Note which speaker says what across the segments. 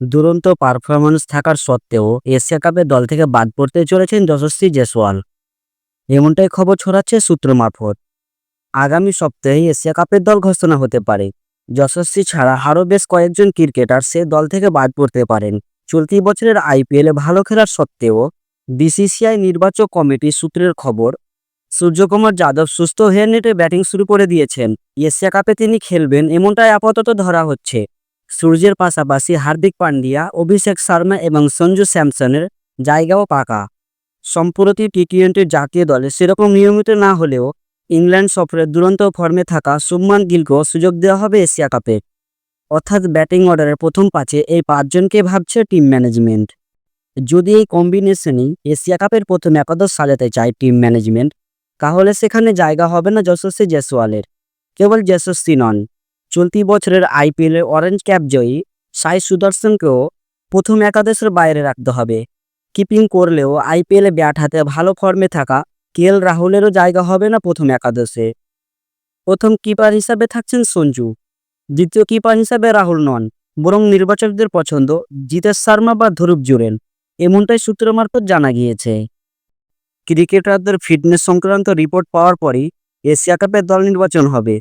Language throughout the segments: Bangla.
Speaker 1: দুরন্ত পারফরমেন্স থাকার সত্ত্বেও এশিয়া কাপে দল থেকে বাদ পড়তে চলেছেন যশস্বী জেসওয়াল। এমনটাই খবর ছড়াচ্ছে সূত্র মারফত। আগামী সপ্তাহে এশিয়া কাপের দল ঘোষণা হতে পারে। যশস্বী ছাড়া আরও বেশ কয়েকজন ক্রিকেটার সে দল থেকে বাদ পড়তে পারেন। চলতি বছরের আইপিএলে ভালো খেলার সত্ত্বেও বিসিসিআই নির্বাচক কমিটির সূত্রের খবর, সূর্যকুমার যাদব সুস্থ হয়ে নেটে ব্যাটিং শুরু করে দিয়েছেন। এশিয়া কাপে তিনি খেলবেন এমনটাই আপাতত ধরা হচ্ছে। সূর্যের পাশাপাশি হার্দিক পান্ডিয়া, অভিষেক শর্মা এবং সঞ্জু স্যামসনের জায়গাও পাকা। সম্প্রতি টি টোয়েন্টির জাতীয় দলে সেরকম নিয়মিত না হলেও ইংল্যান্ড সফরে দুরন্ত ফর্মে থাকা শুভমান গিলকেও সুযোগ দেওয়া হবে এশিয়া কাপে। অর্থাৎ ব্যাটিং অর্ডারের প্রথম পাঁচে এই পাঁচজনকে ভাবছে টিম ম্যানেজমেন্ট। যদি এই কম্বিনেশনই এশিয়া কাপের প্রথম একাদশ সাজাতে চায় টিম ম্যানেজমেন্ট, তাহলে সেখানে জায়গা হবে না যশস্বী জয়সওয়ালের। কেবল যশস্বী নন। চলতি বছরের আইপিএলের অরেঞ্জ ক্যাপ জয়ী সাই সুদর্শনকেও প্রথম একাদশের বাইরে রাখতে হবে। কিপিং করলেও আইপিএলে ব্যাট হাতে ভালো ফর্মে থাকা কেএল রাহুলেরও জায়গা হবে না প্রথম একাদশে। প্রথম কিপার হিসাবে থাকছেন সঞ্জু, দ্বিতীয় কিপার হিসাবে রাহুল নন, বরং নির্বাচকদের পছন্দ জিতেশ শর্মা বা ধ্রুব জুরেন, এমনটাই সূত্র মারফত জানা গিয়েছে। ক্রিকেটারদের ফিটনেস সংক্রান্ত রিপোর্ট পাওয়ার পরই এশিয়া কাপের দল নির্বাচন হবে।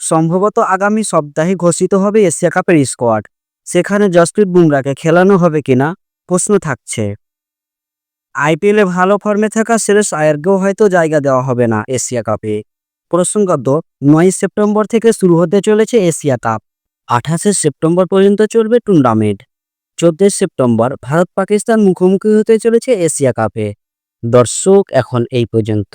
Speaker 1: সম্ভবত আগামী সপ্তাহে ঘোষিত হবে এশিয়া কাপের স্কোয়াড। সেখানে জসপ্রীত বুমরাকে খেলানো হবে কিনা প্রশ্ন থাকছে। আইপিএলে ভালো ফর্মে থাকা শ্রেয়স আয়ারকেও হয়তো জায়গা দেওয়া হবে না এশিয়া কাপে। প্রসঙ্গত নয় সেপ্টেম্বর থেকে শুরু হতে চলেছে এশিয়া কাপ। আঠাশে সেপ্টেম্বর পর্যন্ত চলবে টুর্নামেন্ট। চোদ্দই সেপ্টেম্বর ভারত পাকিস্তান মুখোমুখি হতে চলেছে এশিয়া কাপে। দর্শক, এখন এই পর্যন্ত।